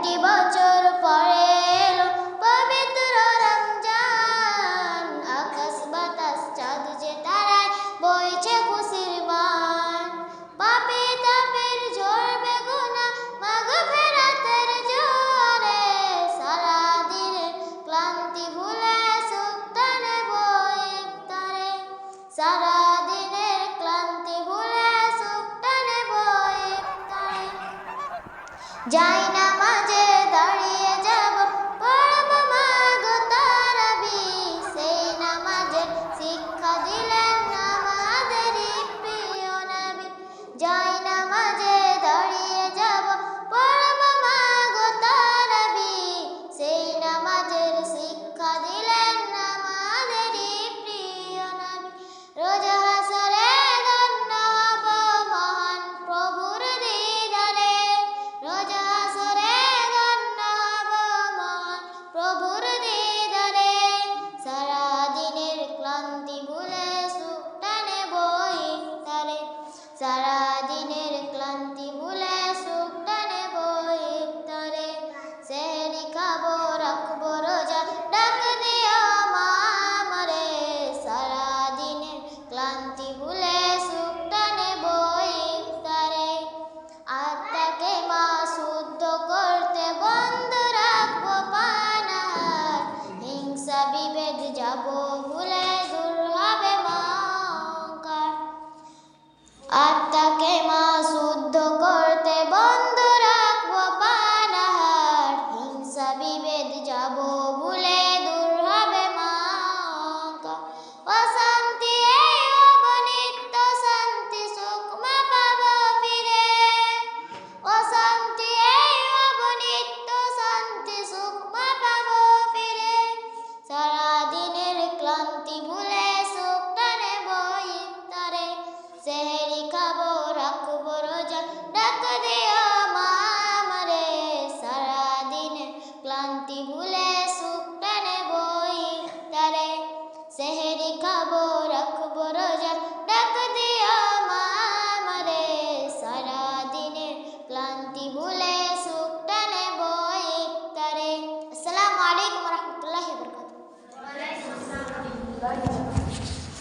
একটি বছর পরে এলো পবিত্র রমজান। আকাশ বাতাস, চাঁদ যে তারায় বইছে খুশির বান পাপে তাপের ঝরবে গোনা মাগ ফেরাতের জোরে সারা দিনের ক্লান্তি ভুলে সুক্তানে বইতারে সারা যাই না যাব ভুলে দূর হবে মঙ্কার আত্মাকে